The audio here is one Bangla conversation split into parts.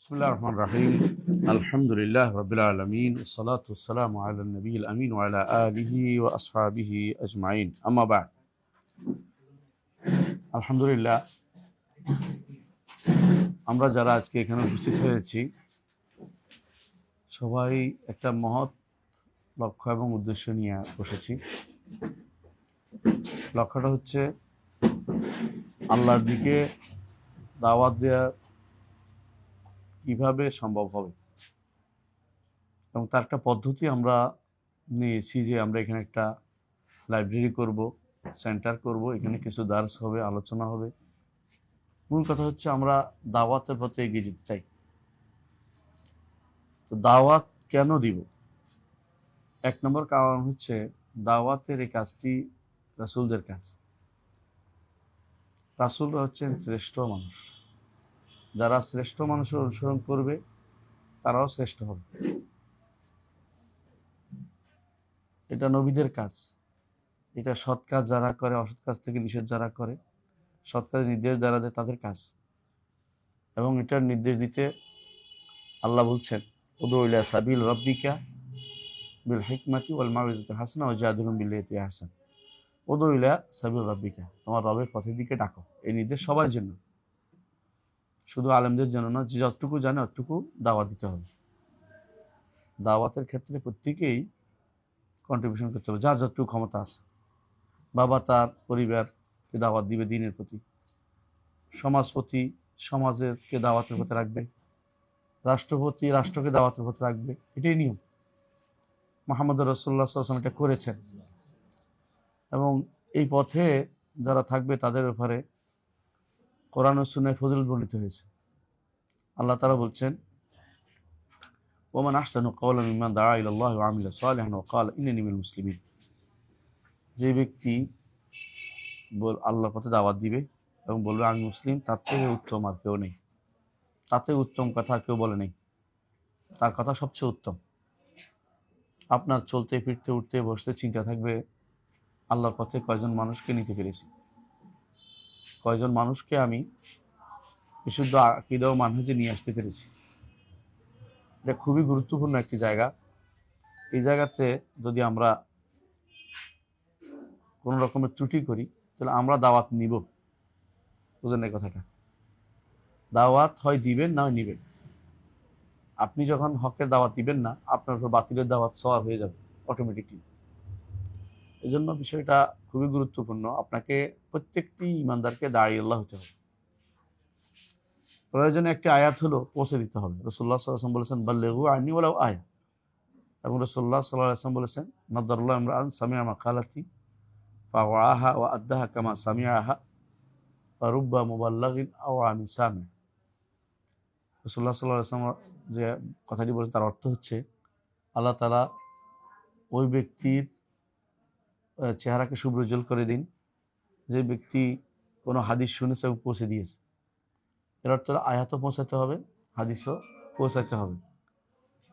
রহমান আলহামদুলিল্লাহ আমিন ওয়ালা আমাবা আলহামদুলিল্লাহ আমরা যারা আজকে এখানে উপস্থিত হয়েছি, সবাই একটা মহৎ লক্ষ্য এবং উদ্দেশ্য নিয়ে বসেছি। লক্ষ্যটা হচ্ছে আল্লাহর দিকে দাওয়াত দেওয়া কীভাবে সম্ভব হবে? এবং তার একটা পদ্ধতি আমরা নিয়েছি যে আমরা এখানে একটা লাইব্রেরি করব সেন্টার করব, এখানে কিছু দার্স হবে, আলোচনা হবে। মূল কথা হচ্ছে আমরা দাওয়াতের পথে এগিয়ে যেতে চাই। তো দাওয়াত কেন দিব? এক নম্বর কারণ হচ্ছে দাওয়াতের এই কাজটি রাসুলদের কাজ। রাসুলরা হচ্ছেন শ্রেষ্ঠ মানুষ। যারা শ্রেষ্ঠ মানুষের অনুসরণ করবে, তারাও শ্রেষ্ঠ হবে। এটা নবীদের কাজ। এটা সৎ কাজ যারা করে, অসৎ কাজ থেকে নিষেধ যারা করে, সৎ কাজের নির্দেশ যারা দেয় তাদের কাজ। এবং এটার নির্দেশ দিতে আল্লাহ বলছেন উদৌলা সাবিল রব্বিকা বিল হিকমাতি ওয়াল মাউইজাতুল হাসান ও জাদুলুম বিল্লাতি হাসান উদৌলা সাবিল রব্বিকা, তোমার রবের পথের দিকে ডাকো। এই নির্দেশ সবার জন্য। শুধু আলেমদের জন্য না যতটুকু জানে অতটুকু দাওয়াত দিতে হবে। দাওয়াতের ক্ষেত্রে প্রত্যেকেই কন্ট্রিবিউশন করতে হবে, যার যতটুকু ক্ষমতা আছে। বাবা তার পরিবারকে দাওয়াত দিবে দিনের প্রতি। সমাজপতি সমাজেরকে দাওয়াতের পথে রাখবে। রাষ্ট্রপতি রাষ্ট্রকে দাওয়াতের পথে রাখবে। এটাই নিয়ম। মোহাম্মদ রসুল্লাহ আসলাম এটা করেছেন। এবং এই পথে যারা থাকবে তাদের ব্যাপারে কোরআন ও সুন্নায় ফজল বর্ণিত হয়েছে। আল্লাহ তারা বলছেন, ওমান আহসানু ইমান দাঁড়া মুসলিমিন। যে ব্যক্তি বল, আল্লাহর পথে দাওয়াত দিবে এবং বলবে, আমি মুসলিম, তার থেকে উত্তম আর কেউ নেই। তাতে উত্তম কথা কেউ বলে নেই। তার কথা সবচেয়ে উত্তম। আপনার চলতে, ফিরতে, উঠতে, বসতে চিন্তা থাকবে, আল্লাহর পথে কয়জন মানুষকে নিতে পেরেছি? কয়জন মানুষকে আমি বিশুদ্ধ আকিদা ও মানহাজে নিয়ে আসতে পেরেছি। এটা খুবই গুরুত্বপূর্ণ একটি জায়গা। এই জায়গাতে যদি আমরা কোনো রকমের ত্রুটি করি, তাহলে আমরা দাওয়াত নিব। বুঝলেন এই কথাটা? দাওয়াত হয় দিবেন, না হয় নিবেন? আপনি যখন হকের দাওয়াত দিবেন না, আপনার উপর বাতিলের দাওয়াত সওয়া হয়ে যাবে অটোমেটিকলি এই জন্য বিষয়টা খুবই গুরুত্বপূর্ণ। আপনাকে প্রত্যেকটি ইমানদারকে দাঁড়িয়ে আল্লাহ হতে হবে। প্রয়োজনে একটি আয়াত হলো পৌঁছে দিতে হবে। রসুল্লাহ সাল্লাম বলেছেন, বাল্লেগু আইনি বলাও আয়া। এবং রসুল্লাহ সাল্লাহ বলেছেন নদরুল্লাহ ইমরান সামিয়া মাকালাতি আহা ও আদাহা কামা সামিয়া আহা বা রুব্বা মুবাল্লাগিন আও আমি সামে রসুল্লাহ সাল্লাহ যে কথাটি বলেছেন, তার অর্থ হচ্ছে, আল্লাহ তালা ওই ব্যক্তির চেহারাকে সুব্রজল করে দিন। যে ব্যক্তি কোনো হাদিস শুনেছে এবং পৌঁছে দিয়েছে। এর অর্থ আয়াতও পৌঁছাতে হবে, হাদিসও পৌঁছাতে হবে।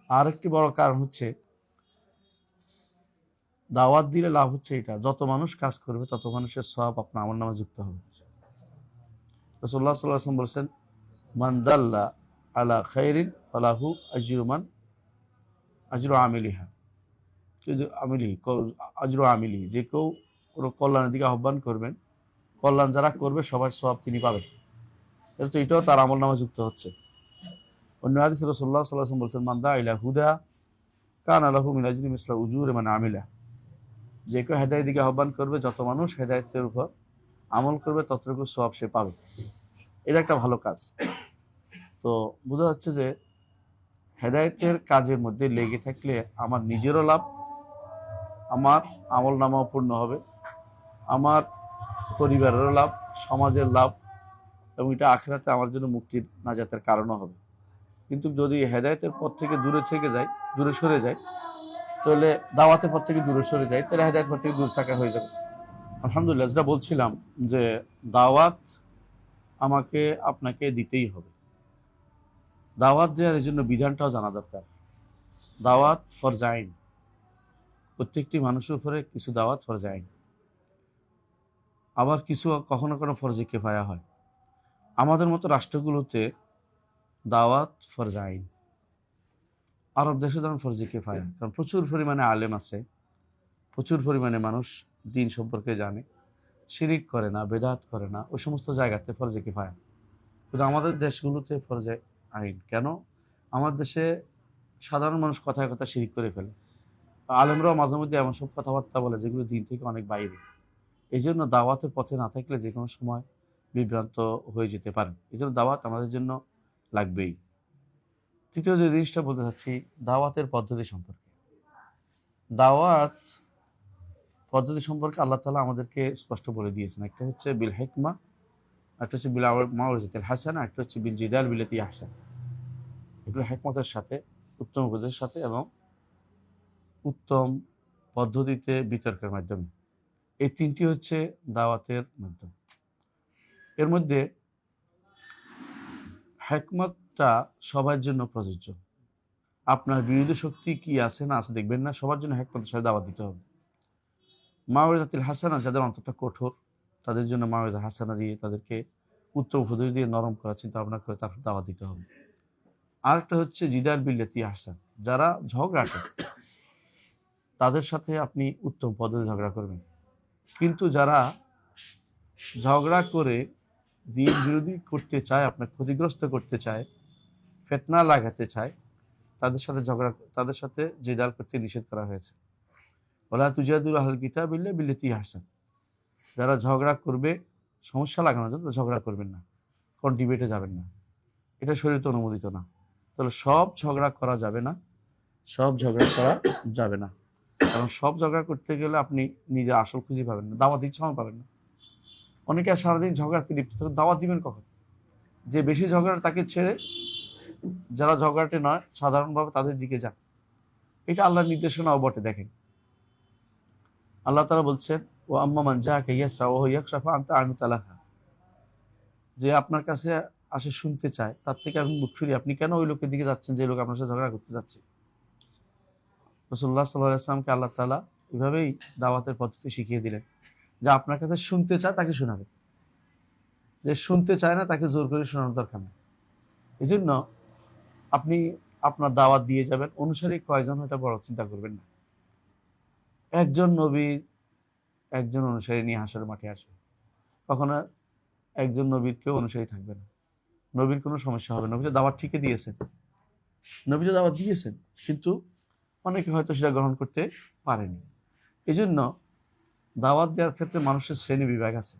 আর একটি বড় কারণ হচ্ছে, দাওয়াত দিলে লাভ হচ্ছে এটা। যত মানুষ কাজ করবে, তত মানুষের সব আপনার আমার নামে যুক্ত হবে। রসল্লাহ সাল্লাম বলছেন মান্দাল্লা আলা খৈরিন আলাহু আজরুমান আজরু আমিলিহা। আমিলি আজরু আমিলি, যে কেউ কোনো কল্যাণের দিকে আহ্বান করবেন, কল্যাণ যারা করবে, সবার সব তিনি পাবেন। এটা তো এটাও তার আমল নামে যুক্ত হচ্ছে। অন্য হাদিস রসল্লাহ সাল্লাম বলছেন মান্দা ইলা হুদা, কান আলাহু মিনাজিম ইসলাম উজুর মানে আমিলা। যে কেউ হেদায়ের দিকে আহ্বান করবে, যত মানুষ হেদায়তের উপর আমল করবে, ততটুকু সব সে পাবে। এটা একটা ভালো কাজ। তো বোঝা যাচ্ছে যে, হেদায়তের কাজের মধ্যে লেগে থাকলে আমার নিজেরও লাভ আমার আমল নামাও পূর্ণ হবে। আমার পরিবারেরও লাভ, সমাজের লাভ, এবং এটা আখেরাতে আমার জন্য মুক্তির না নাজাতের কারণও হবে। কিন্তু যদি হেদায়তের পথ থেকে দূরে থেকে যায় দূরে সরে যায় তাহলে দাওয়াতের পথ থেকে দূরে সরে যায় তাহলে হেদায়তের পথ থেকে দূরে থাকা হয়ে যাবে। আলহামদুলিল্লাহ, যেটা বলছিলাম যে দাওয়াত আমাকে আপনাকে দিতেই হবে। দাওয়াত দেওয়ার জন্য বিধানটাও জানা দরকার। দাওয়াত ফরজাইন প্রত্যেকটি মানুষের উপরে কিছু দাওয়াত ফরজাইন আবার কিছু কখনো কখনো ফরজে কেফায়া হয়। আমাদের মতো রাষ্ট্রগুলোতে দাওয়াত ফরজ আইন। আরব দেশে যেমন ফরজি কেফায়া, কারণ প্রচুর পরিমাণে আলেম আছে, প্রচুর পরিমাণে মানুষ দিন সম্পর্কে জানে, শিরিক করে না, বেদাত করে না, ওই সমস্ত জায়গাতে ফরজে কেফায়া। কিন্তু আমাদের দেশগুলোতে ফরজে আইন। কেন? আমাদের দেশে সাধারণ মানুষ কথায় কথা শিরিক করে ফেলে। আলেমরাও মাঝে মধ্যে এমন সব কথাবার্তা বলে যেগুলো দিন থেকে অনেক বাইরে। এই জন্য দাওয়াতের পথে না থাকলে যে কোনো সময় বিভ্রান্ত হয়ে যেতে পারে এই জন্য দাওয়াত আমাদের জন্য লাগবেই। তৃতীয় যে জিনিসটা বলতে চাচ্ছি, দাওয়াতের পদ্ধতি সম্পর্কে। দাওয়াত পদ্ধতি সম্পর্কে আল্লাহ তালা আমাদেরকে স্পষ্ট বলে দিয়েছেন। একটা হচ্ছে বিল হেকমা, একটা হচ্ছে বিল মাউরিজাতিল হাসান, একটা হচ্ছে বিল জিদাল বিলেতি হাসান এগুলো হেকমতের সাথে, উত্তম উপদেশের সাথে এবং উত্তম পদ্ধতিতে বিতর্কের মাধ্যমে। এই তিনটি হচ্ছে দাওয়াতের মাধ্যম। এর মধ্যে হেকমতটা সবার জন্য প্রযোজ্য। আপনার বিরোধী শক্তি কি আছে না আছে দেখবেন না, সবার জন্য হেকমতের সাথে দাওয়াত দিতে হবে। মাওয়াজাতিল হাসানা যাদের অন্তরটা কঠোর, তাদের জন্য মাওয়াজা হাসানা দিয়ে তাদেরকে উত্তম উপদেশ দিয়ে নরম করার চিন্তা ভাবনা করে তারপর দাওয়াত দিতে হবে। আরেকটা হচ্ছে জিদার বিল্লাতি হাসান যারা ঝগড়া করে তাদের সাথে আপনি উত্তম পদে ঝগড়া করবেন। কিন্তু যারা ঝগড়া করে দিন বিরোধী করতে চায়, আপনার ক্ষতিগ্রস্ত করতে চায়, ফেতনা লাগাতে চায়, তাদের সাথে ঝগড়া, তাদের সাথে জেদাল করতে নিষেধ করা হয়েছে। ওলা তুজাদুল আহল কিতাব বিল্লে বিল্লেতি হাসান যারা ঝগড়া করবে, সমস্যা লাগানোর জন্য ঝগড়া করবেন না। কোন ডিবেটে যাবেন না। এটা শরীরতে অনুমোদিত না। তাহলে সব ঝগড়া করা যাবে না, সব ঝগড়া করা যাবে না। কারণ সব ঝগড়া করতে গেলে আপনি নিজের আসল খুঁজে পাবেন না, দাওয়াত দিচ্ছে সময় পাবেন না। অনেকে সারাদিন ঝগড়াতে লিপ্ত থাকে দাওয়াত দিবেন কখন? যে বেশি ঝগড়া তাকে ছেড়ে যারা ঝগড়াটে নয়, সাধারণভাবে তাদের দিকে যান। এটা আল্লাহর নির্দেশনাও বটে, দেখেন। আল্লাহ তালা বলছেন ও আম্মামান যা কেয়াসা ও ইয়াকশাফা আনতে আমি তালাহা যে আপনার কাছে আসে, শুনতে চায়, তার থেকে আমি মুখ ফিরি আপনি কেন ওই লোকের দিকে যাচ্ছেন যে লোক আপনার সাথে ঝগড়া করতে যাচ্ছে? রসুল্লাহ সাল্লাহ আসলামকে আল্লাহ তালা এভাবেই দাওয়াতের পদ্ধতি শিখিয়ে দিলেন। যা আপনার কাছে শুনতে চায় তাকে শোনাবে। যে শুনতে চায় না তাকে জোর করে শোনানোর দরকার নেই। এই জন্য আপনি আপনার দাওয়াত দিয়ে যাবেন। অনুসারী কয়জন এটা বড় চিন্তা করবেন না। একজন নবীর একজন অনুসারী নিয়ে হাসর মাঠে আসবে। কখনো একজন নবীর কেউ অনুসারী থাকবে না। নবীর কোনো সমস্যা হবে না। নবী তো দাওয়াত ঠিকই দিয়েছেন। নবী তো দাওয়াত দিয়েছেন। কিন্তু অনেকে হয়তো সেটা গ্রহণ করতে পারেনি। এই জন্য দাওয়াত দেওয়ার ক্ষেত্রে মানুষের শ্রেণি বিভাগ আছে।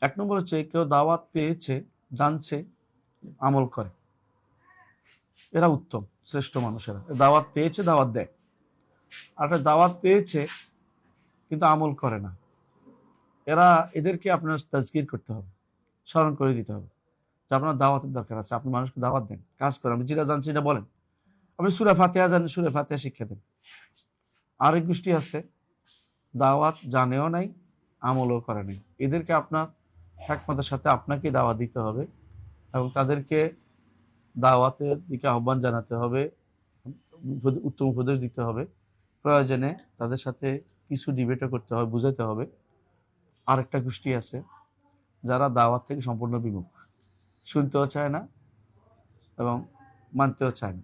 এক নম্বর হচ্ছে কেউ দাওয়াত পেয়েছে, জানছে, আমল করে। এরা উত্তম, শ্রেষ্ঠ মানুষেরা। দাওয়াত পেয়েছে, দাওয়াত দেয়। আর একটা দাওয়াত পেয়েছে, কিন্তু আমল করে না। এরা এদেরকে আপনার তাজকির করতে হবে, স্মরণ করে দিতে হবে যে আপনার দাওয়াতের দরকার আছে, আপনি মানুষকে দাওয়াত দেন, কাজ করেন। আপনি যেটা জানছেন এটা বলেন। আপনি সুরা ফাতেহা জানেন সুরা ফাতেহা শিক্ষা দেন আরেক গোষ্ঠী আছে, দাওয়াত জানেও নাই, আমলও করে নাই। এদেরকে আপনার একমতের সাথে আপনাকে দাওয়াত দিতে হবে এবং তাদেরকে দাওয়াতের দিকে আহ্বান জানাতে হবে উত্তম উপদেশ দিতে হবে। প্রয়োজনে তাদের সাথে কিছু ডিবেটও করতে হবে বুঝাতে হবে। আরেকটা গোষ্ঠী আছে, যারা দাওয়াত থেকে সম্পূর্ণ বিমুখ। শুনতেও চায় না এবং মানতেও চায় না।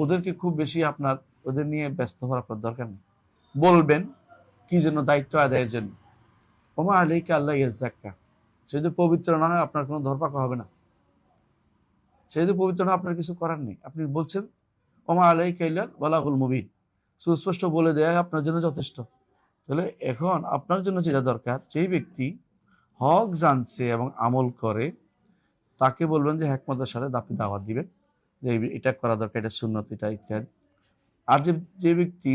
ওদেরকে খুব বেশি আপনার, ওদের নিয়ে ব্যস্ত হওয়ার আপনার দরকার নেই। বলবেন কি জন্য দায়িত্ব আদায়ের জন্য। ওমা আলাইকা আল্লাহ ইয়াজ্জাক্কা সে যদি পবিত্র না হয়, আপনার কোনো ধরপাকা হবে না। সে যদি পবিত্র না আপনার কিছু করার নেই। আপনি বলছেন, ওমা আলাইকা ইল্লাল বালাগুল মুবিন। সুস্পষ্ট বলে দেয়া আপনার জন্য যথেষ্ট। তাহলে এখন আপনার জন্য যেটা দরকার, যেই ব্যক্তি হক জানছে এবং আমল করে, তাকে বলবেন যে হ্যাকমতের সাথে আপনি দাওয়াত দিবেন। যে এটা করা দরকার, এটা শূন্যত এটা ইত্যাদি। আর যে যে ব্যক্তি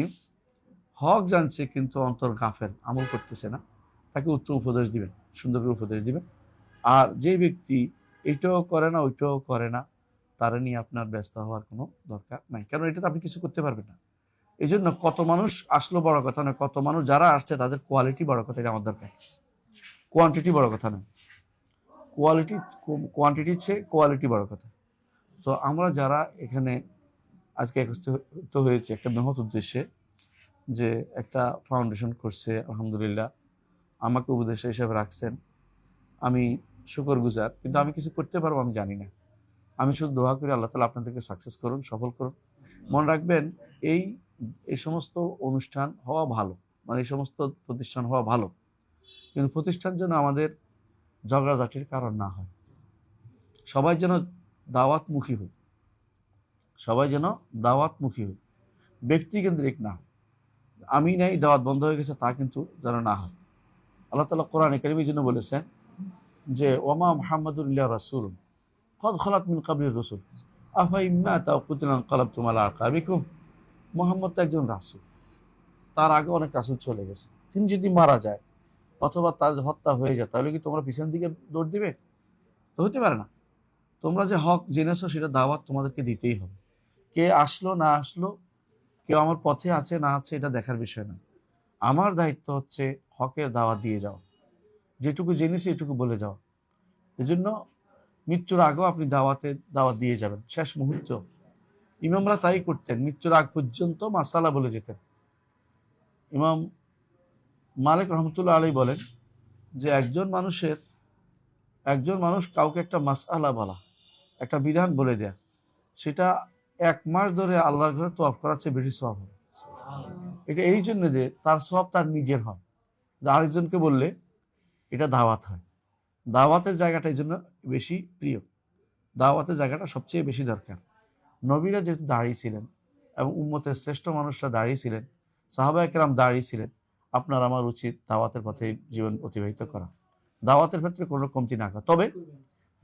হক জানছে কিন্তু অন্তর গাফের আমল করতেছে না, তাকে উত্তম উপদেশ দিবেন, সুন্দর করে উপদেশ দিবেন। আর যে ব্যক্তি এটাও করে না, ওইটাও করে না, তারা নিয়ে আপনার ব্যস্ত হওয়ার কোনো দরকার নাই। কারণ এটা তো আপনি কিছু করতে পারবেন না? এই জন্য কত মানুষ আসলো বড় কথা নয়, কত মানুষ যারা আসছে তাদের কোয়ালিটি বড় কথা, এটা আমার দরকার। কোয়ান্টিটি বড় কথা নয়। কোয়ালিটি কোয়ান্টিটির চেয়ে কোয়ালিটি বড় কথা। তো আমরা যারা এখানে আজকে একত্রিত হয়েছে একটা মহৎ উদ্দেশ্যে যে একটা ফাউন্ডেশন করছে, আলহামদুলিল্লাহ। আমাকে উপদেশ হিসাবে রাখছেন। আমি শুকর গুজার কিন্তু আমি কিছু করতে পারব আমি জানি না। আমি শুধু দোয়া করি আল্লাহ তালা আপনাদেরকে সাকসেস করুন, সফল করুন। মনে রাখবেন, এই এই সমস্ত অনুষ্ঠান হওয়া ভালো মানে এই সমস্ত প্রতিষ্ঠান হওয়া ভালো। কিন্তু প্রতিষ্ঠান যেন আমাদের ঝগড়াঝাটির কারণ না হয়। সবাই যেন দাওয়াতমুখী হোক। সবাই যেন দাওয়াতমুখী হোক। ব্যক্তিকেন্দ্রিক না। আমি নাই, দাওয়াত বন্ধ হয়ে গেছে, তা কিন্তু যেন না হয়। আল্লাহ তালা কোরআন একাডেমির জন্য বলেছেন যে, ওমা মোহাম্মদুল্লাহ রাসুল, কদ খলাত মিন কাবলির রসুল। আফা ইম্মা তাও কুতিলান কালাব তোমার আকাবিকুম। মোহাম্মদ তো একজন রাসুল। তার আগে অনেক রাসুল চলে গেছে। তিনি যদি মারা যায় অথবা তার হত্যা হয়ে যায়, তাহলে কি তোমরা পিছন দিকে দৌড় দিবে? তো হতে পারে না। তোমরা যে হক জেনেছো, সেটা দাওয়াত তোমাদেরকে দিতেই হবে। কে আসলো, না আসলো, কেউ আমার পথে আছে, না আছে, এটা দেখার বিষয় না। আমার দায়িত্ব হচ্ছে হকের দাওয়াত দিয়ে যাওয়া। যেটুকু জেনেছি, এটুকু বলে যাওয়া। এজন্য মৃত্যুর আগেও আপনি দাওয়াতে, দাওয়াত দিয়ে যাবেন। শেষ মুহূর্ত। ইমামরা তাই করতেন, মৃত্যুর আগ পর্যন্ত মাসালা বলে যেতেন। ইমাম মালিক রহমতুল্লাহ আলী বলেন যে, একজন মানুষের, একজন মানুষ কাউকে একটা মাসআলা বলা একটা বিধান বলে দেয়া। সেটা এক মাস ধরে আল্লাহর ঘরে তোয়াফ করার চেয়ে বেশি সব হবে। এটা এই জন্য যে তার সব তার নিজের হয়। আরেকজনকে বললে এটা দাওয়াত হয়। দাওয়াতের জায়গাটা এই জন্য বেশি প্রিয়। দাওয়াতের জায়গাটা সবচেয়ে বেশি দরকার। নবীরা যেহেতু দাঁড়িয়ে ছিলেন এবং উম্মতের শ্রেষ্ঠ মানুষরা দাঁড়িয়ে ছিলেন সাহাবা একরাম দাঁড়িয়ে ছিলেন, আপনার আমার উচিত দাওয়াতের পথে জীবন অতিবাহিত করা। দাওয়াতের ক্ষেত্রে কোনো কমতি না করা তবে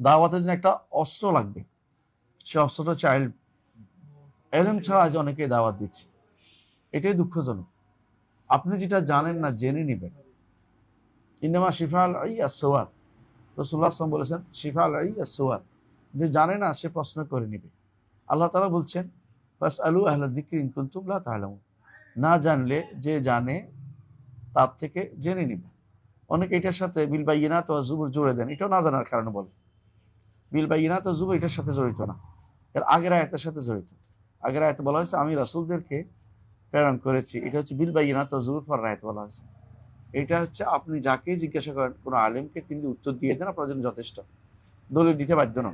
দাওয়াতের জন্য একটা অস্ত্র লাগবে। সে অস্ত্রটা চাইল্ড এলএম ছাড়া আজ অনেকে দাওয়াত দিচ্ছে। এটাই দুঃখজনক। আপনি যেটা জানেন না, জেনে নেবেন। ইন্নামা শিফা আল আই আসোয়ার রসুল্লাহ আসলাম বলেছেন, শিফা আল আই আসোয়ার যে জানে না, সে প্রশ্ন করে নেবে। আল্লাহ তালা বলছেন বাস আলু আহলা দিক্রিন কুন্তুমলা তাহলাম না জানলে, যে জানে, তার থেকে জেনে নিবে। অনেকে এটার সাথে বিল বা ইনাত ও জুবুর জুড়ে দেন, এটাও না জানার কারণে বলে। বিল বা ইনাত জুবুর এটার সাথে জড়িত না। এর আগের আয়তের সাথে জড়িত। আগের আয়তে বলা হয়েছে, আমি রাসুলদেরকে প্রেরণ করেছি। এটা হচ্ছে বিল বা ইনাত জুবুর পর রায়ত বলা হয়েছে। এটা হচ্ছে, আপনি যাকেই জিজ্ঞাসা করেন, কোনো আলেমকে তিনি উত্তর দিয়ে দেন, আপনার জন্য যথেষ্ট। দলিল দিতে বাধ্য নন।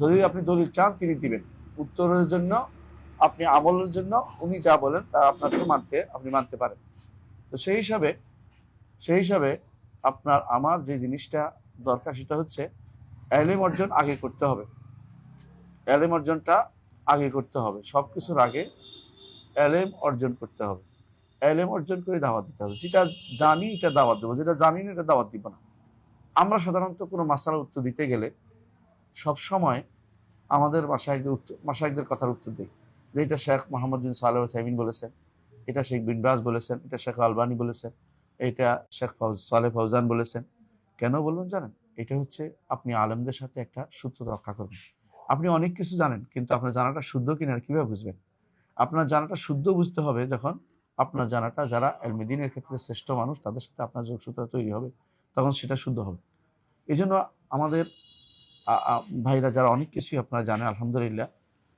যদি আপনি দলিল চান, তিনি দিবেন। উত্তরের জন্য, আপনি আমলের জন্য, উনি যা বলেন, তা আপনাকে মানতে, আপনি মানতে পারেন। তো সেই হিসাবে সেই হিসাবে আপনার, আমার যে জিনিসটা দরকার, সেটা হচ্ছে এলেম অর্জন আগে করতে হবে। এলেম অর্জনটা আগে করতে হবে। সব কিছুর আগে এলেম অর্জন করতে হবে। এলেম অর্জন করে দাওয়াত দিতে হবে। যেটা জানি এটা দাওয়াত দেবো, যেটা জানি না এটা দাওয়াত দিব না। আমরা সাধারণত কোনো মাসালার উত্তর দিতে গেলে সব সময় আমাদের মাসায়কদের উত্তর, মাসায়কদের কথার উত্তর দিই। যে এটা শেখ মোহাম্মদ বিন সালেহ সাইমিন বলেছেন, এটা শেখ বিন বাজ বলেছেন, এটা শেখ আলবানি বলেছেন, এটা শেখ ফৌজ সালে ফৌজান বলেছেন। কেন বলবেন জানেন? এটা হচ্ছে আপনি আলেমদের সাথে একটা সূত্র রক্ষা করবেন। আপনি অনেক কিছু জানেন, কিন্তু আপনার জানাটা শুদ্ধ কিনা কীভাবে বুঝবেন? আপনার জানাটা শুদ্ধ বুঝতে হবে যখন আপনার জানাটা যারা এলমিদিনের ক্ষেত্রে শ্রেষ্ঠ মানুষ, তাদের সাথে আপনার যোগসূত্র তৈরি হবে, তখন সেটা শুদ্ধ হবে। এই জন্য আমাদের ভাইরা যারা অনেক কিছুই আপনারা জানেন, আলহামদুলিল্লাহ,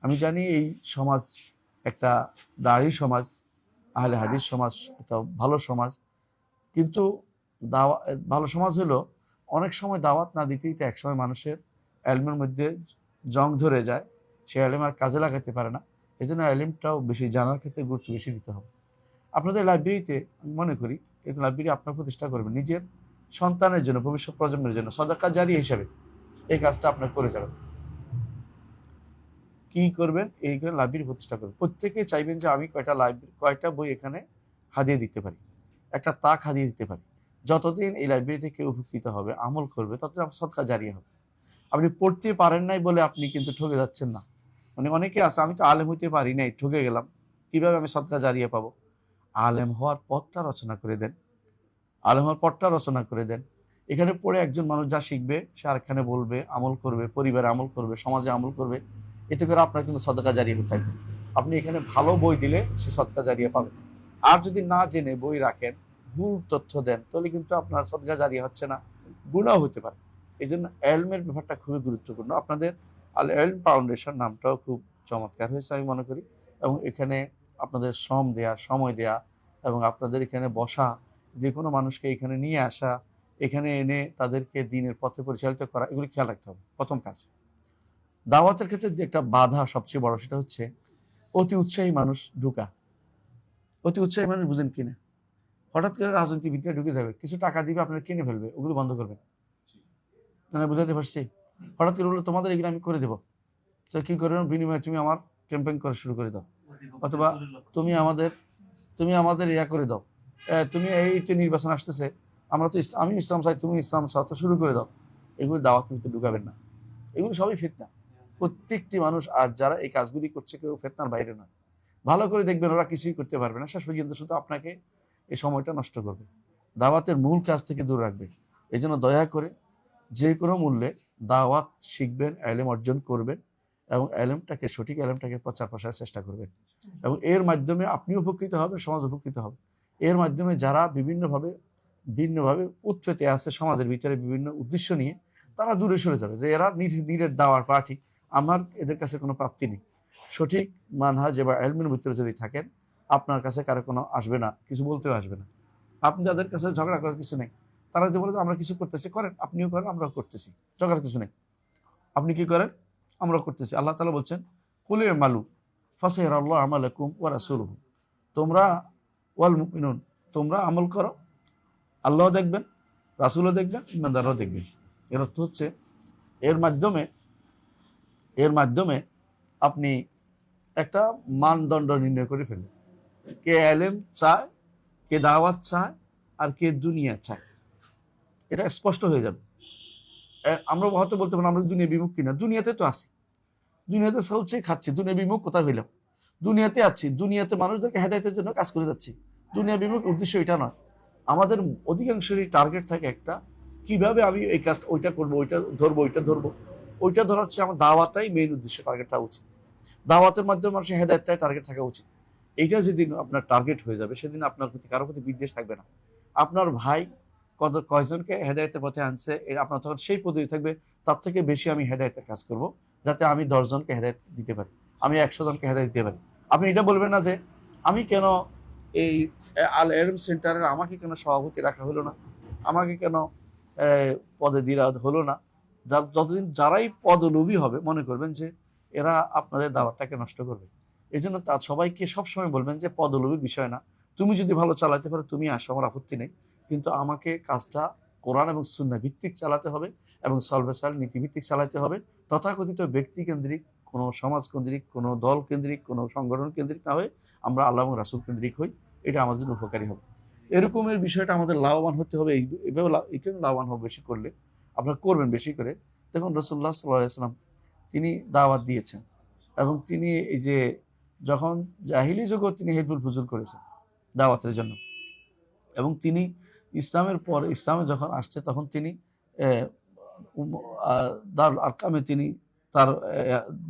আমি জানি এই সমাজ একটা দাঁড়ি সমাজ, আহলে হাদিস সমাজ, একটা ভালো সমাজ, কিন্তু দাওয়া, ভালো সমাজ হলো অনেক সময় দাওয়াত না দিতেই তো একসময় মানুষের এলমের মধ্যে জং ধরে যায়। সে এলেম আর কাজে লাগাতে পারে না। এই জন্য এলিমটাও বেশি জানার ক্ষেত্রে গুরুত্ব বেশি দিতে হবে। আপনাদের লাইব্রেরিতে আমি মনে করি, এই লাইব্রেরি আপনার প্রতিষ্ঠা করবেন নিজের সন্তানের জন্য, ভবিষ্যৎ প্রজন্মের জন্য সদাকা জারি হিসাবে এই কাজটা আপনার করে যাবেন। কি করবেন? এই লাইব্রেরি প্রতিষ্ঠা করবেন। প্রত্যেকেই চাইবেন যে আমি কয়টা লাইব্রেরি কয়টা বই এখানে হাদিয়ে দিতে পারি। একটা তাক হাদিয়ে দিতে পারি। যতদিন এই লাইব্রেরি থেকে উপকৃত হবে, আমল করবে, ততদিন আপনার সদকা জারিয়ে হবে। আপনি পড়তে পারেন নাই বলে আপনি কিন্তু ঠকে যাচ্ছেন না। মানে অনেকে আছে, আমি তো আলেম হইতে পারি নাই ঠকে গেলাম। কীভাবে আমি সদকা জারিয়ে পাবো? আলেম হওয়ার পথটা রচনা করে দেন। আলেম হওয়ার পথটা রচনা করে দেন। এখানে পড়ে একজন মানুষ যা শিখবে, সে আরেকখানে বলবে, আমল করবে, পরিবারে আমল করবে, সমাজে আমল করবে। এতে করে আপনার কিন্তু সদকা জারিয়ে হতে থাকবে। আপনি এখানে ভালো বই দিলে সে সদকা জারিয়ে পাবে। আর যদি না জেনে বই রাখেন ভুল তথ্য দেন, তাহলে কিন্তু আপনার সদকা জারি হচ্ছে না, গুণাও হতে পারে। এই জন্য এলমের ব্যাপারটা খুবই গুরুত্বপূর্ণ। আপনাদের আল এলম ফাউন্ডেশন নামটাও খুব চমৎকার হয়েছে আমি মনে করি। এবং এখানে আপনাদের শ্রম দেয়া, সময় দেয়া এবং আপনাদের এখানে বসা যে কোনো মানুষকে এখানে নিয়ে আসা, এখানে এনে তাদেরকে দিনের পথে পরিচালিত করা, এগুলি খেয়াল রাখতে হবে। প্রথম কাজ। দাওয়াতের ক্ষেত্রে যে একটা বাধা সবচেয়ে বড় সেটা হচ্ছে অতি উৎসাহী মানুষ ঢুকা। অতি উৎসাহী মানুষ বুঝেন কিনা হঠাৎ করে রাজনীতিবিদরা ঢুকে যাবে কিছু টাকা দিবে আপনার কিনে ফেলবে ওগুলো বন্ধ করবেন মানে বুঝাতে পারছি? হঠাৎ করে বলল তোমাদের এগুলো আমি করে দেবো। তো কি করবে বিনিময়ে তুমি আমার ক্যাম্পেইন করা শুরু করে দাও। অথবা তুমি আমাদের তুমি আমাদের ইয়া করে দাও। তুমি এই যে নির্বাচন আসতেছে আমরা তো আমি ইসলাম চাই তুমি ইসলাম চাও তো শুরু করে দাও। এগুলো দাওয়াত কিন্তু ঢুকাবেন না। এগুলো সবই ফিতনা। প্রত্যেকটি মানুষ আজ যারা এই কাজগুলি করছে কেউ ফেতনার বাইরে নয়। ভালো করে দেখবেন ওরা কিছুই করতে পারবে না। শেষ পর্যন্ত শুধু আপনাকে এই সময়টা নষ্ট করবে। দাওয়াতের মূল কাজ থেকে দূর রাখবে। এই জন্য দয়া করে যে কোনো মূল্যে দাওয়াত শিখবেন অ্যালেম অর্জন করবেন এবং অ্যালেমটাকে সঠিক অ্যালেমটাকে প্রচার প্রসারের চেষ্টা করবেন। এবং এর মাধ্যমে আপনি উপকৃত হবেন, সমাজ উপকৃত হবে। এর মাধ্যমে যারা বিভিন্নভাবে, ভিন্নভাবে উৎপেতে আছে সমাজের ভিতরে বিভিন্ন উদ্দেশ্য নিয়ে, তারা দূরে সরে যাবে যে এরা নিরের দাওয়ার পার্টি আমার এদের কাছে কোনো প্রাপ্তি নেই। সঠিক মানহাজ বা এলমের ভিতরে যদি থাকেন আপনার কাছে কারও কোনো আসবে না, কিছু বলতেও আসবে না। আপনি তাদের কাছে ঝগড়া করার কিছু নেই, তারা যদি বলে আমরা কিছু করতেছি, করেন, আপনিও করেন, আমরাও করতেছি, ঝগড়ার কিছু নেই। আপনি কি করেন? আমরাও করতেছি। আল্লাহ তালা বলছেন, কুলে মালু ফাসের আল্লাহ আমালাকুম ওয়া রাসূলুহু। তোমরা, ওয়াল মুমিনুন, তোমরা আমল করো আল্লাহ দেখবেন, রাসূলও দেখবেন, ইমানদারও দেখবেন। এর অর্থ হচ্ছে, এর মাধ্যমে এর মাধ্যমে আপনি একটা মানদণ্ড নির্ণয় করে ফেলবেন কে এলেম চায়, কে দাওয়াত চায় আর কে দুনিয়া চায়। এটা স্পষ্ট হয়ে যাবে। আমরা হয়তো বলতে পারি আমরা দুনিয়া বিমুখ কিনা। দুনিয়াতে তো আছি। দুনিয়াতে চলছে খাচ্ছি। দুনিয়া বিমুখ কোথায় হইলাম? দুনিয়াতে আছি। দুনিয়াতে মানুষদেরকে হেদায়তের জন্য কাজ করে যাচ্ছি। দুনিয়া বিমুখ উদ্দেশ্য এটা নয়। আমাদের অধিকাংশেরই টার্গেট থাকে একটা, কীভাবে আমি এই কাজটা ওইটা করব, ওইটা ধরবো ওইটা ধরবো। ওইটা ধরা হচ্ছে আমার দাওয়াতাই মেইন উদ্দেশ্য টার্গেটটা উচিত। দাওয়াতের মাধ্যমে মানুষের হেদায়তটাই টার্গেট থাকা উচিত। এইটা যেদিন আপনার টার্গেট হয়ে যাবে, সেদিন আপনার প্রতি, কারও প্রতি বিদ্বেষ থাকবে না। আপনার ভাই কত, কয়জনকে হেদায়তের পথে আনছে আপনার তখন সেই পদ্ধতি থাকবে, তার থেকে বেশি আমি হেদায়তের কাজ করব, যাতে আমি দশজনকে হেদায়ত দিতে পারি, আমি একশো জনকে হেদায়ত দিতে পারি। আপনি এটা বলবেন না যে, আমি কেন এই আল এরম সেন্টারের আমাকে কেন সভাপতি রাখা হলো না? আমাকে কেন পদে দিরা হলো না? যতদিন যারাই পদলোভী হবে, মনে করবেন যে, এরা আপনাদের দাওয়াতটাকে নষ্ট করবে। এই জন্য তা সবাইকে সবসময় বলবেন যে পদলোভীর বিষয় না। তুমি যদি ভালো চালাতে পারো, তুমি আসো, আমার আপত্তি নেই। কিন্তু আমাকে কাজটা কোরআন এবং সুন্না ভিত্তিক চালাতে হবে এবং সলভেসাল নীতিভিত্তিক চালাতে হবে। তথাকথিত ব্যক্তিকেন্দ্রিক কোনো সমাজ কেন্দ্রিক, কোনো দল কেন্দ্রিক, কোনো সংগঠন কেন্দ্রিক না হয়ে আমরা আল্লাহ এবং রাসুল কেন্দ্রিক হই। এটা আমাদের জন্য উপকারী হবে। এরকমের বিষয়টা আমাদের লাভবান হতে হবে। এই- এইভাবে এইখানে লাভবান হবে বেশি করলে। আপনারা করবেন বেশি করে। দেখুন রসুল্লাহ সাল্লাহ সাল্লাম তিনি দাওয়াত দিয়েছেন এবং তিনি এই যে যখন জাহিলি যুগও তিনি হেরফুল ফুজুল করেছেন দাওয়াতের জন্য। এবং তিনি ইসলামের পর, ইসলামে যখন আসছে, তখন তিনি দারুল আরকামে তিনি তার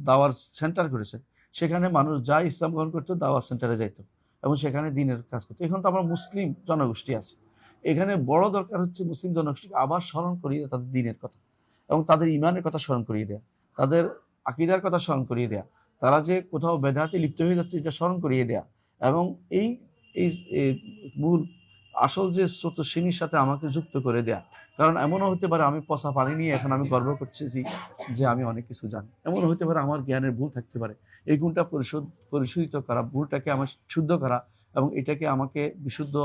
দাওয়ার সেন্টার করেছেন। সেখানে মানুষ যা ইসলাম গ্রহণ করতো, দাওয়ার সেন্টারে যাইতো এবং সেখানে দিনের কাজ করতো। এখন তো আমরা মুসলিম জনগোষ্ঠী আছে। এখানে বড় দরকার হচ্ছে মুসলিম জনগোষ্ঠীকে আবার স্মরণ করিয়ে তাদের দিনের কথা এবং তাদের ইমানের কথা স্মরণ করিয়ে দেয়া, তাদের আকিদার কথা স্মরণ করিয়ে দেয়া। তারা যে কোথাও বেদাতে লিপ্ত হয়ে যাচ্ছে, এটা স্মরণ করিয়ে দেয়া। এবং এই এই মূল আসল যে স্রোত শ্রেণির সাথে আমাকে যুক্ত করে দেয়া। কারণ এমনও হতে পারে আমি পচা পানি নিয়ে এখন আমি গর্ব করতেছি যে আমি অনেক কিছু জানি। এমনও হতে পারে আমার জ্ঞানের ভুল থাকতে পারে। এই গুণটা পরিশোধ, পরিশোধিত করা, ভুলটাকে আমার শুদ্ধ করা এবং এটাকে আমাকে বিশুদ্ধ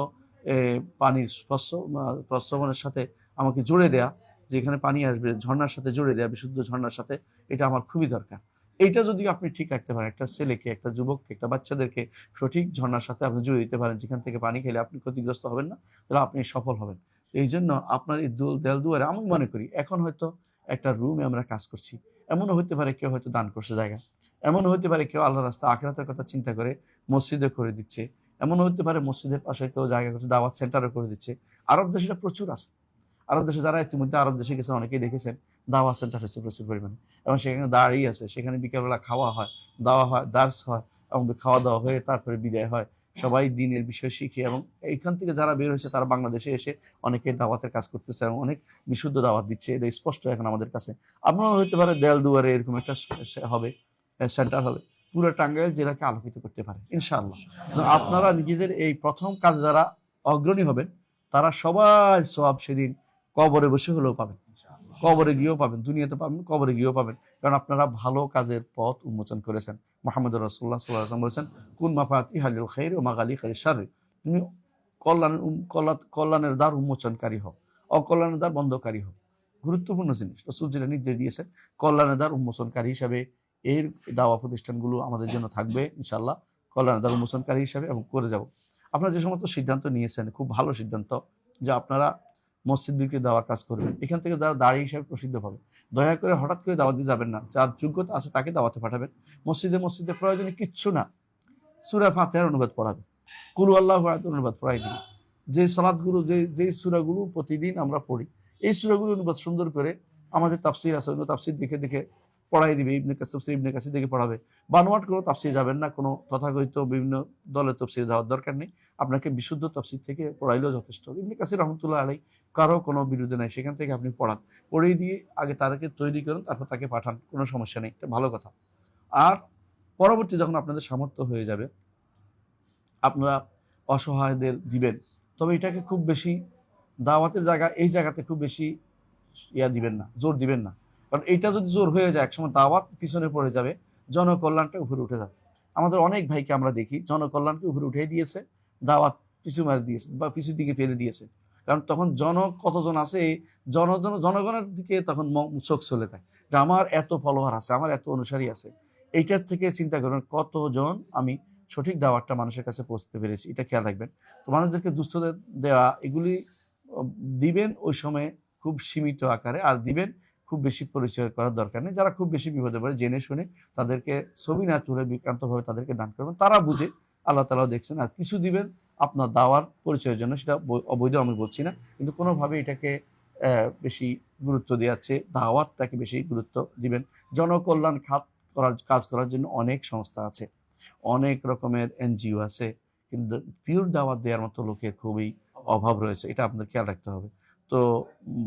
পানির প্রস্রবণের সাথে আমাকে জুড়ে দেয়া, যেখানে পানি আসবে, ঝর্ণার সাথে জুড়ে দেয়া, বিশুদ্ধ ঝর্ণার সাথে, এটা আমার খুবই দরকার। এইটা যদি আপনি ঠিক রাখতে পারেন, একটা ছেলেকে, একটা যুবককে, একটা বাচ্চাদেরকে সঠিক ঝর্ণার সাথে আপনি জুড়ে দিতে পারেন, যেখান থেকে পানি খেলে আপনি ক্ষতিগ্রস্ত হবেন না, তাহলে আপনি সফল হবেন। এই জন্য আপনার এই দুল দেল দুয়ারে আমি মনে করি এখন হয়তো একটা রুমে আমরা কাজ করছি, এমনও হতে পারে কেউ হয়তো দান করছে জায়গা, এমনও হতে পারে কেউ আল্লাহ রাস্তা আখেরাতের কথা চিন্তা করে মসজিদে করে দিচ্ছে, এমনও হতে পারে মসজিদের পাশে কেউ জায়গা করছে, দাওয়াত সেন্টারও করে দিচ্ছে, আরব দেশে প্রচুর আছে। আরব দেশে যারা ইতিমধ্যে আরব দেশে গেছে অনেকেই দেখেছেন দাওয়া সেন্টার হচ্ছে প্রচুর পরিমাণে। এবং সেখানে দাঁড়িয়ে আছে, সেখানে বিকেলবেলা খাওয়া হয়, দাওয়া হয় দার্স হয় এবং খাওয়া দাওয়া হয়ে তারপরে বিদায় হয়। সবাই দিনের বিষয় শিখে এবং এইখান থেকে যারা বের হয়েছে তারা বাংলাদেশে এসে অনেকে দাওয়াতের কাজ করতেছে এবং অনেক বিশুদ্ধ দাওয়াত দিচ্ছে, এটা স্পষ্ট এখন আমাদের কাছে। আপনারা হইতে পারে দেয়াল দুয়ারে এরকম একটা হবে সেন্টার হবে। পুরো টাঙ্গাইল জেলাকে আলোকিত করতে পারে, ইনশাআল্লাহ। আপনারা নিজেদের এই প্রথম কাজ যারা অগ্রণী হবেন, তারা সবাই সব সেদিন কবরে বসে হলেও পাবেন। কবরে গিয়েও পাবেন, দুনিয়াতে পাবেন, কবরে গিয়েও পাবেন। কারণ আপনারা ভালো কাজের পথ উন্মোচন করেছেন। মোহাম্মদ রসুল্লাহ সাল্লাহ বলেছেন, কুন মাফাতি হালিল খৈর ও মাগালি খৈর সারে তুমি কল্যাণের কল্যাণ- কল্যাণের দ্বার উন্মোচনকারী হও, অকল্যাণের দ্বার বন্ধকারী হও। গুরুত্বপূর্ণ জিনিস। রসুল যেটা নির্দেশ দিয়েছেন, কল্যাণের দ্বার উন্মোচনকারী হিসাবে এর দাওয়া প্রতিষ্ঠানগুলো আমাদের জন্য থাকবে ইনশাল্লাহ কল্যাণের দ্বার উন্মোচনকারী হিসাবে এবং করে যাব। আপনারা যে সমস্ত সিদ্ধান্ত নিয়েছেন, খুব ভালো সিদ্ধান্ত, যে আপনারা মসজিদ বিক্রি দেওয়ার কাজ করবেন এখান থেকে যারা দাঁড়িয়ে হিসাবে প্রসিদ্ধ পাবে। দয়া করে হঠাৎ করে দাওয়াত দিয়ে যাবেন না। যার যোগ্যতা আছে তাকে দাওয়াতে পাঠাবেন। মসজিদে মসজিদে প্রয়োজনে কিচ্ছু না। সুরা ফাতেহার অনুবাদ পড়াবে। কুলু আল্লাহ অনুবাদ পড়াই দিন। যে সলাদগুলো যে যে সুরাগুলো প্রতিদিন আমরা পড়ি, এই সুরাগুলো অনুবাদ সুন্দর করে আমাদের তাফসির আছে তাফসির দেখে দেখে পড়াই দিবে, ইবনে তফসির ইবনে কাসির থেকে পড়াবে। বানোয়াট করে তাফসির যাবেন না, কোনো তথাকথিত বিভিন্ন দলের তফসির যাওয়ার দরকার নেই। আপনাকে বিশুদ্ধ তাফসির থেকে পড়াইলেও যথেষ্ট। ইবনে কাসির রহমতুল্লাহ আলাই কারও কোনো বিরুদ্ধে নাই, সেখান থেকে আপনি পড়ান। পড়িয়ে দিয়ে আগে তাদেরকে তৈরি করুন, তারপর তাকে পাঠান, কোনো সমস্যা নেই। এটা ভালো কথা। আর পরবর্তী যখন আপনাদের সামর্থ্য হয়ে যাবে, আপনারা অসহায়দের দিবেন। তবে এটাকে খুব বেশি দাওয়াতের জায়গা, এই জায়গাতে খুব বেশি ইয়া দিবেন না, জোর দিবেন না। কারণ এটা যদি জোর হয়ে যায়, একসময় দাওয়াত পিছনে পড়ে যাবে, জনকল্যাণটা উপরে উঠে যাবে। আমাদের অনেক ভাইকে আমরা দেখি, জনকল্যাণকে উপরে উঠে দিয়েছে, দাওয়াত পিছু মারি দিয়েছে বা পিছু দিকে ফেলে দিয়েছে। কারণ তখন জন কতজন আছে, জনজন, জনগণের দিকে তখন চোখ চলে যায় যে আমার এত ফলোয়ার আছে, আমার এত অনুসারী আছে। এইটার থেকে চিন্তা করবেন, কতজন আমি সঠিক দাওয়াতটা মানুষের কাছে পৌঁছতে পেরেছি, এটা খেয়াল রাখবেন। তো মানুষদেরকে দুস্থদের দেওয়া এগুলি দিবেন ওই সময়ে খুব সীমিত আকারে, আর দিবেন খুব বেশি পরিচয় করার দরকার নেই। যারা খুব বেশি বিপদে পড়ে, জেনে শুনে তাদেরকে ছবি না তুলে বিক্রান্তভাবে তাদেরকে দান করবেন। তারা বুঝে, আল্লাহ তালাও দেখছেন। আর কিছু দিবেন আপনার দাওয়ার পরিচয়ের জন্য, সেটা অবৈধ আমি বলছি না। কিন্তু কোনোভাবে এটাকে বেশি গুরুত্ব দেওয়াচ্ছে, দাওয়াতটাকে বেশি গুরুত্ব দিবেন। জনকল্যাণ খাত করার, কাজ করার জন্য অনেক সংস্থা আছে। অনেক রকমের এনজিও আছে। কিন্তু পিওর দাওয়াত দেওয়ার মতো লোকের খুবই অভাব রয়েছে। এটা আপনাদের খেয়াল রাখতে হবে। তো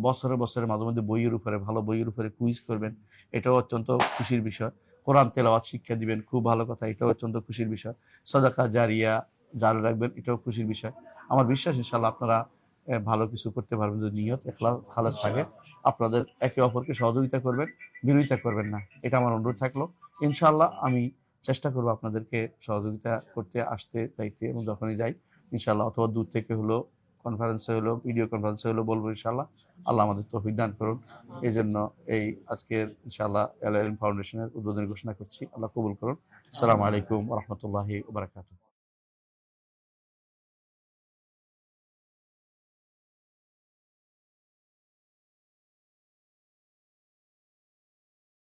বছরে বছরে মাঝে মধ্যে বইয়ের উপরে, ভালো বইয়ের উপরে কুইজ করবেন, এটাও অত্যন্ত খুশির বিষয়। কোরআন তেলাওয়াত শিক্ষা দিবেন, খুব ভালো কথা, এটাও অত্যন্ত খুশির বিষয়। সদাকা, জারিয়া, জারি রাখবেন, এটাও খুশির বিষয়। আমার বিশ্বাস ইনশাল্লাহ আপনারা ভালো কিছু করতে পারবেন, যদি নিয়ত, এখলাস, খালাস থাকে, আপনাদের একে অপরকে সহযোগিতা করবেন, বিরোধিতা করবেন না। এটা আমার অনুরোধ থাকল। ইনশাল্লাহ আমি চেষ্টা করব আপনাদেরকে সহযোগিতা করতে, আসতে, যাইতে এবং যখনই যাই ইনশাল্লাহ অথবা দূর থেকে হলো কনফারেন্সে হলো ভিডিও কনফারেন্সে হলো বলব ইনশাল্লাহ আল্লাহ আমাদের তো দান করুন এই জন্য এই আজকের ইনশাল্লাহ এল ফাউন্ডেশনের উদ্বোধনী ঘোষণা করছি। আল্লাহ কবুল করুন আসসালামু আলাইকুম রহমতুল্লাহি বারাকাতুহ।